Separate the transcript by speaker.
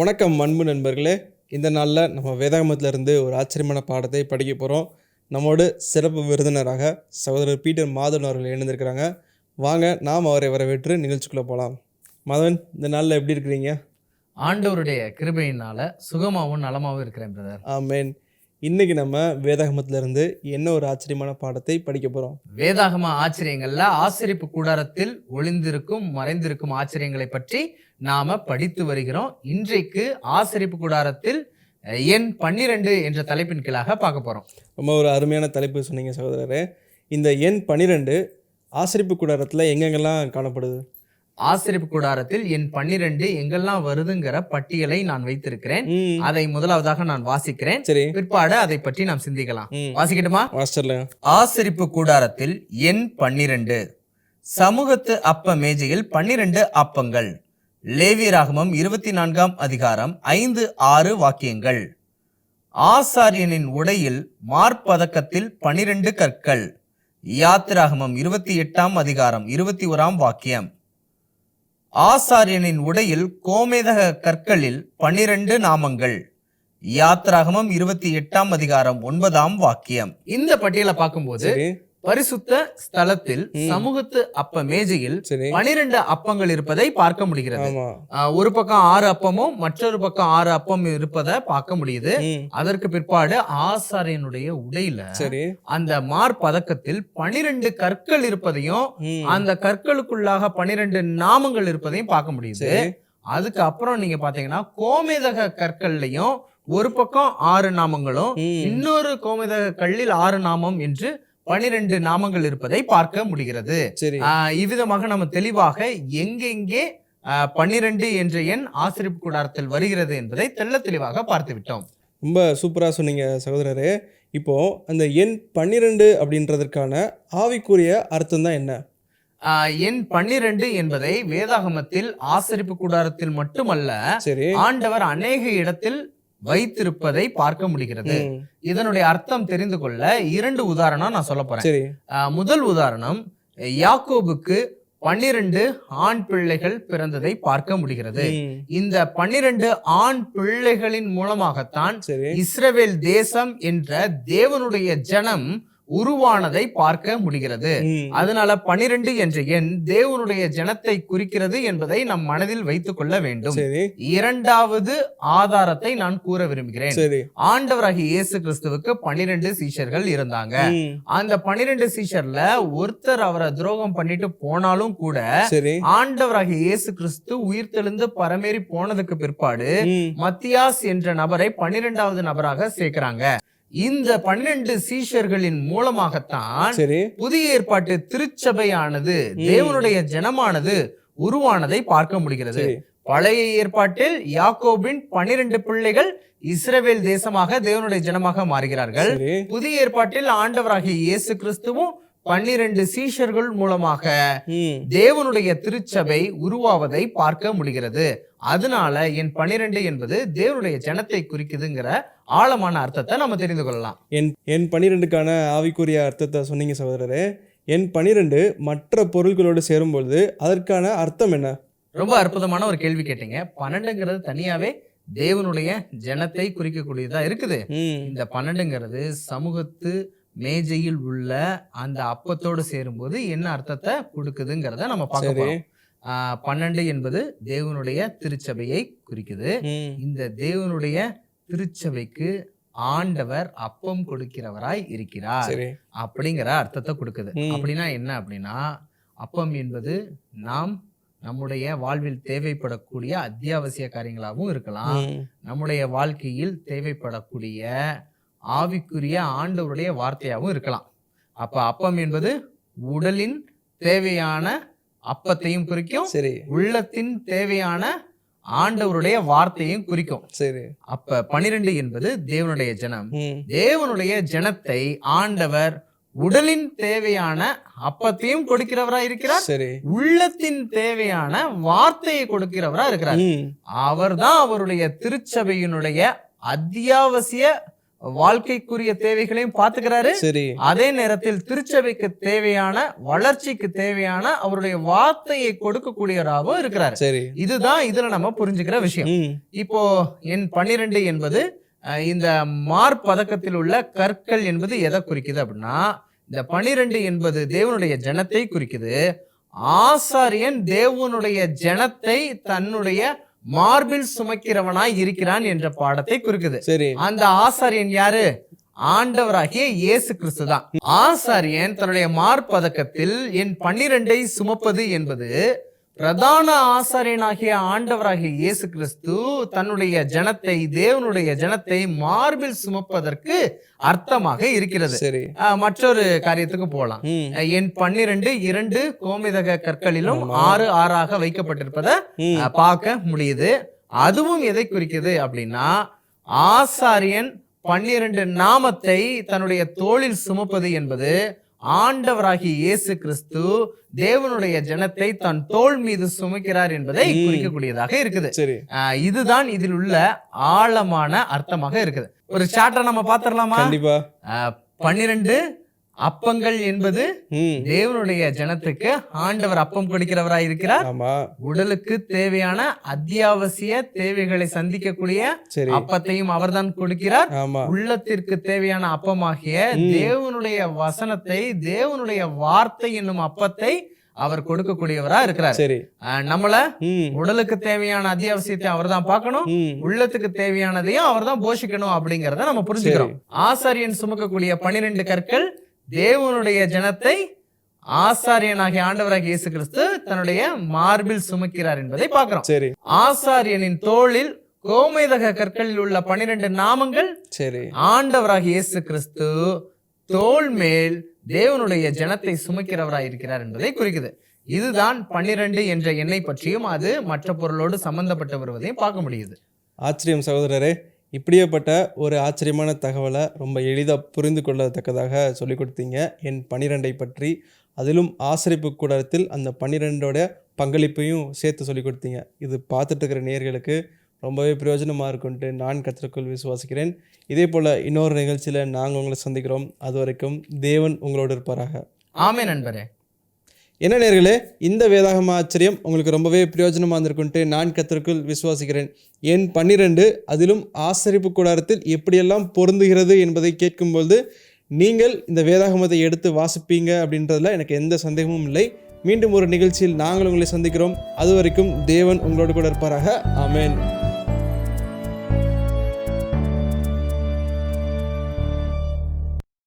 Speaker 1: வணக்கம் அன்பு நண்பர்களே. இந்த நாளில் நம்ம வேதாகமத்துல இருந்து ஒரு ஆச்சரியமான பாடத்தை படிக்க போகிறோம் நம்மோடு சிறப்பு விருந்தினராக சகோதரர் பீட்டர் மாதவன் அவர்கள் இணைந்திருக்கிறாங்க. வாங்க நாம் அவரை வரவேற்று நிகழ்ச்சிக்குள்ளே போகலாம் மாதவன் இந்த நாளில் எப்படி இருக்கிறீங்க?
Speaker 2: ஆண்டவருடைய கிருபையினால சுகமாவும் நலமாவும் இருக்கிறேன் பிரதர்.
Speaker 1: ஆமேன். இன்னைக்கு நம்ம வேதாகமத்துல இருந்து என்ன ஒரு ஆச்சரியமான பாடத்தை படிக்க போகிறோம்
Speaker 2: வேதாகம ஆச்சரியங்கள்ல ஆசிரிப்பு கூடாரத்தில் ஒளிந்திருக்கும் மறைந்திருக்கும் ஆச்சரியங்களை பற்றி நாம படித்து வருகிறோம். இன்றைக்கு ஆசிரிப்பு கூடாரத்தில் எண் பன்னிரண்டு என்ற தலைப்பின் கீழாக பார்க்க போறோம்.
Speaker 1: ரொம்ப ஒரு அருமையான தலைப்பு சொன்னீங்க சகோதரரே. இந்த எண் பன்னிரெண்டு ஆசிரிப்பு கூடாரத்தில் எங்கெங்கெல்லாம் காணப்படுது?
Speaker 2: ஆசிரிப்பு கூடாரத்தில் எண் பன்னிரண்டு எங்கெல்லாம் வருதுங்கிற பட்டியலை நான் வைத்திருக்கிறேன். அதை முதலாவதாக நான் வாசிக்கிறேன்.
Speaker 1: சரி.
Speaker 2: பிற்பாடு அதை பற்றி நாம் சிந்திக்கலாம். வாசிக்கட்டுமா? ஆசிரிப்பு கூடாரத்தில் எண் பன்னிரண்டு சமூகத்து அப்ப மேஜையில் பன்னிரண்டு அப்பங்கள் லேவியராகமம் இருபத்தி நான்காம் அதிகாரம் ஐந்து ஆறு வாக்கியங்கள். ஆசாரியனின் உடையில் மார்பதக்கத்தில் பனிரெண்டு கற்கள் யாத்திராகமம் இருபத்தி எட்டாம் அதிகாரம் இருபத்தி ஓராம் வாக்கியம். ஆசாரியனின் உடையில் கோமேதக கற்களில் பன்னிரண்டு நாமங்கள். யாத்திராகமம் இருபத்தி எட்டாம் அதிகாரம் ஒன்பதாம் வாக்கியம். இந்த பட்டியலை பார்க்கும்போது பரிசுத்த ஸ்தலத்தில் சமூகத்து அப்ப மேஜையில் பனிரெண்டு அப்பங்கள் இருப்பதை பார்க்க முடிகிறது. ஒரு பக்கம் ஆறு அப்பமும் மற்றொரு பக்கம் ஆறு அப்பம் இருப்பதை பார்க்க முடியுது. அதற்கு பிற்பாடு ஆசாரியனுடைய உடையில அந்த மார்பதக்கத்தில் பனிரெண்டு கற்கள் இருப்பதையும் அந்த கற்களுக்குள்ளாக பனிரெண்டு நாமங்கள் இருப்பதையும் பார்க்க முடியுது. அதுக்கு அப்புறம் நீங்க பாத்தீங்கன்னா கோமேதக கற்கள்லையும் ஒரு பக்கம் ஆறு நாமங்களும் இன்னொரு கோமேதக கல்லில் ஆறு நாமம் என்று பனிரெண்டு நாமங்கள் இருப்பதை பார்க்க முடிகிறது. இவ்விதமாக நம்ம தெளிவாக எங்கெங்கே பன்னிரண்டு என்ற எண் ஆசிரிப்பு கூடாரத்தில் வருகிறது என்பதை தெள்ள தெளிவாக பார்த்து விட்டோம்.
Speaker 1: ரொம்ப சூப்பராக சொன்னீங்க சகோதரரே. இப்போ அந்த எண் பன்னிரெண்டு அப்படின்றதற்கான ஆவிக்குரிய அர்த்தம் தான் என்ன
Speaker 2: எண் பன்னிரண்டு என்பதை வேதாகமத்தில் ஆசரிப்பு கூடாரத்தில் மட்டுமல்ல ஆண்டவர் அநேக இடத்தில் வைத்திருப்பதை பார்க்க முடிகிறது. இதனுடைய அர்த்தம் தெரிந்து கொள்ள இரண்டு உதாரணம் நான் சொல்ல போறேன். முதல் உதாரணம் யாக்கோபுக்கு பன்னிரண்டு ஆண் பிள்ளைகள் பிறந்ததை பார்க்க முடிகிறது. இந்த பன்னிரண்டு ஆண் பிள்ளைகளின் மூலமாகத்தான்
Speaker 1: சரி.
Speaker 2: இஸ்ரவேல் தேசம் என்ற தேவனுடைய ஜனம் உருவானதை பார்க்க முடிகிறது. அதனால பனிரெண்டு என்ற எண் தேவனுடைய ஜனத்தை குறிக்கிறது என்பதை நம் மனதில் வைத்துக் கொள்ள வேண்டும். இரண்டாவது ஆதாரத்தை நான் கூற விரும்புகிறேன்.
Speaker 1: சரி.
Speaker 2: ஆண்டவராகிய இயேசு கிறிஸ்துவுக்கு பனிரெண்டு சீஷர்கள் இருந்தாங்க. அந்த பனிரெண்டு சீஷர்ல ஒருத்தர் அவரை துரோகம் பண்ணிட்டு போனாலும் கூட
Speaker 1: சரி.
Speaker 2: ஆண்டவராகிய இயேசு கிறிஸ்து உயிர்த்தெழுந்து பரமேறி போனதுக்கு பிற்பாடு மத்தியாஸ் என்ற நபரை பன்னிரெண்டாவது நபராக சேர்க்கிறாங்க. இந்த பன்னிரண்டு சீஷர்களின் மூலமாகத்தான் புதிய ஏற்பாட்டு திருச்சபையானது தேவனுடைய ஜனமானது உருவானதை பார்க்க முடிகிறது. பழைய ஏற்பாட்டில் யாக்கோபின் பன்னிரண்டு பிள்ளைகள் இஸ்ரவேல் தேசமாக தேவனுடைய ஜனமாக மாறுகிறார்கள். புதிய ஏற்பாட்டில் ஆண்டவராகிய இயேசு கிறிஸ்துவும் பன்னிரண்டு சீஷர்கள் மூலமாக தேவனுடைய திருச்சபை உருவாவதை பார்க்க முடிகிறது. அதனால என் பன்னிரண்டு என்பது தேவனுடைய ஜனத்தை குறிக்குதுங்கிற ஆழமான அர்த்தத்தை நம்ம தெரிந்து கொள்ளலாம்.
Speaker 1: என் என் பன்னிரெண்டுக்கான ஆவிக்குரிய அர்த்தத்தை சொன்னீங்க சகோதரரே. என் பன்னிரெண்டு மற்ற பொருள்களோடு சேரும்பொழுது அதற்கான அர்த்தம் என்ன?
Speaker 2: ரொம்ப அற்புதமான ஒரு கேள்வி கேட்டீங்க. பன்னெண்டுங்கிறது தனியாவே தேவனுடைய ஜனத்தை குறிக்கக்கூடியதா இருக்குது. இந்த பன்னெண்டுங்கிறது சமூகத்து மேஜையில் உள்ள அந்த அப்பத்தோடு சேரும்போது என்ன அர்த்தத்தை கொடுக்குதுங்கிறத நம்ம பார்க்க
Speaker 1: சரி.
Speaker 2: போறோம். ஆஹ் பன்னெண்டு என்பது தேவனுடைய திருச்சபையை குறிக்குது. இந்த தேவனுடைய திருச்சபைக்கு ஆண்டவர் அப்பம் கொடுக்கிறவராய் இருக்கிறார் அப்படிங்கிற அர்த்தத்தை கொடுக்குது. அப்படின்னா என்ன அப்படின்னா அப்பம் என்பது நாம் நம்முடைய வாழ்வில் தேவைப்படக்கூடிய அத்தியாவசிய காரியங்களாகவும் இருக்கலாம். நம்முடைய வாழ்க்கையில் தேவைப்படக்கூடிய ஆவிக்குரிய ஆண்டவருடைய வார்த்தையாகவும் இருக்கலாம். அப்ப அப்பம் என்பது உடலின் தேவையான அப்பத்தையும் குறிக்கும்
Speaker 1: சரி.
Speaker 2: உள்ளத்தின் தேவையான ஆண்டவருடைய வார்த்தையும் குறிக்கும்.
Speaker 1: சரி.
Speaker 2: அப்ப பனிரெண்டு என்பது தேவனுடைய ஜனம். தேவனுடைய ஜனத்தை ஆண்டவர் உடலின் தேவையான அப்பத்தையும் கொடுக்கிறவரா இருக்கிறார்
Speaker 1: சரி.
Speaker 2: உள்ளத்தின் தேவையான வார்த்தையை கொடுக்கிறவரா இருக்கிறார். அவர்தான் அவருடைய திருச்சபையினுடைய அத்தியாவசிய வாழ்க்கைக்குரிய தேவைகளையும் பாத்துக்கிறாரு
Speaker 1: சரி.
Speaker 2: அதே நேரத்தில் திருச்சபைக்கு தேவையான வளர்ச்சிக்கு தேவையான அவருடைய வார்த்தையை கொடுக்கக்கூடியவராகவும் இருக்கிறாரு.
Speaker 1: சரி.
Speaker 2: இதுதான் இதுல நம்ம புரிஞ்சுக்கிற விஷயம். இப்போ எண் பன்னிரெண்டு என்பது இந்த மார்பதக்கத்தில் உள்ள கற்கள் என்பது எதை குறிக்குது அப்படின்னா இந்த பனிரெண்டு என்பது தேவனுடைய ஜனத்தை குறிக்குது. ஆசாரியன் தேவனுடைய ஜனத்தை தன்னுடைய மார்பில் சுமக்கிறவனாய் இருக்கிறான் என்ற பாடத்தை குறிக்குது.
Speaker 1: சரி.
Speaker 2: அந்த ஆசாரியன் யாரு? ஆண்டவராகிய இயேசு கிறிஸ்து தான் ஆசாரியன் தன்னுடைய மார்பதக்கத்தில் என் பன்னிரெண்டை சுமப்பது என்பது பிரதான ஆசாரியனாகிய ஆண்டவராகிய இயேசு கிறிஸ்து தன்னுடைய ஜனத்தை தேவனுடைய ஜனத்தை மார்பில் சுமப்பதற்கு அர்த்தமாக இருக்கிறது.
Speaker 1: சரி.
Speaker 2: மற்றொரு காரியத்துக்கு போலாம். என் பன்னிரண்டு இரண்டு கோமிதக கற்களிலும். ஆறு ஆறாக வைக்கப்பட்டிருப்பதை பார்க்க முடியுது. அதுவும் எதை குறிக்குது அப்படின்னா ஆசாரியன் பன்னிரண்டு நாமத்தை தன்னுடைய தோளில் சுமப்பது என்பது ஆண்டவராகிய இயேசு கிறிஸ்து தேவனுடைய ஜனத்தை தன் தோள் மீது சுமக்கிறார் என்பதை. குறிக்கக்கூடியதாக இருக்குது. இதுதான் இதில் உள்ள ஆழமான அர்த்தமாக இருக்குது. ஒரு சாட்டை நம்ம அஹ், பன்னிரண்டு அப்பங்கள் என்பது தேவனுடைய ஜனத்துக்கு ஆண்டவர் அப்பம் கொடுக்கிறவராய் இருக்கிறார். உடலுக்கு தேவையான அத்தியாவசிய தேவைகளை சந்திக்கக்கூடிய அப்பத்தையும் அவர்தான் கொடுக்கிறார். உள்ளத்திற்கு தேவையான அப்பமாகிய. தேவனுடைய வசனத்தை தேவனுடைய வார்த்தை என்னும் அப்பத்தை அவர் கொடுக்கக்கூடியவரா இருக்கிறார்.
Speaker 1: சரி.
Speaker 2: நம்மள உடலுக்கு தேவையான அத்தியாவசியத்தை அவர்தான் பார்க்கணும்.
Speaker 1: ம்.
Speaker 2: உள்ளத்துக்கு தேவையானதையும் அவர்தான் போஷிக்கணும் அப்படிங்கறத நம்ம புரிஞ்சுக்கிறோம். ஆசாரியன் சுமக்கக்கூடிய பனிரெண்டு கற்கள் தேவனுடைய ஜனத்தை ஆசாரியனாகிய ஆண்டவராகிய இயேசு கிறிஸ்து தன்னுடைய மார்பில் சுமக்கிறார் என்பதை பார்க்கிறோம்.
Speaker 1: சரி.
Speaker 2: ஆசாரியனின் தோளில் கோமேதக கற்களில் உள்ள பனிரெண்டு நாமங்கள்
Speaker 1: சரி.
Speaker 2: ஆண்டவராகிய இயேசு கிறிஸ்து தோள் மேல் தேவனுடைய ஜனத்தை சுமக்கிறவராய் இருக்கிறார் என்பதை குறிக்குது. இதுதான் பன்னிரண்டு என்ற எண்ணெய் பற்றியும் அது மற்ற பொருளோடு சம்பந்தப்பட்டு வருவதையும் பார்க்க முடியுது.
Speaker 1: ஆச்சரியம் சகோதரரே இப்படியேப்பட்ட ஒரு ஆச்சரியமான தகவலை ரொம்ப எளிதாக புரிந்து கொள்ளத்தக்கதாக சொல்லிக் கொடுத்தீங்க. என் பனிரெண்டை பற்றி அதிலும் ஆசரிப்பு கூடத்தில் அந்த பன்னிரெண்டோட பங்களிப்பையும் சேர்த்து சொல்லிக் கொடுத்தீங்க. இது பார்த்துட்டு இருக்கிற நேர்களுக்கு ரொம்பவே பிரயோஜனமாக இருக்குன்ட்டு நான் கத்திற்குள் விசுவாசிக்கிறேன். இதே போல் இன்னொரு நிகழ்ச்சியில் நாங்கள் உங்களை சந்திக்கிறோம். அது வரைக்கும் தேவன் உங்களோடு இருப்பாராக.
Speaker 2: ஆமே நண்பரே.
Speaker 1: என்ன நேர்களே இந்த வேதாகம ஆச்சரியம் உங்களுக்கு ரொம்பவே பிரயோஜனமாக இருந்திருக்குன்ட்டு நான் கத்திற்குள் விசுவாசிக்கிறேன். என் பன்னிரெண்டு அதிலும் ஆசரிப்பு கூடாரத்தில் எப்படியெல்லாம் பொருந்துகிறது என்பதை கேட்கும்போது நீங்கள் இந்த வேதாகமத்தை எடுத்து வாசிப்பீங்க அப்படின்றதுல எனக்கு எந்த சந்தேகமும் இல்லை. மீண்டும் ஒரு நிகழ்ச்சியில் நாங்கள் உங்களை சந்திக்கிறோம். அது வரைக்கும் தேவன் உங்களோடு கூட இருப்பாராக. அமேன்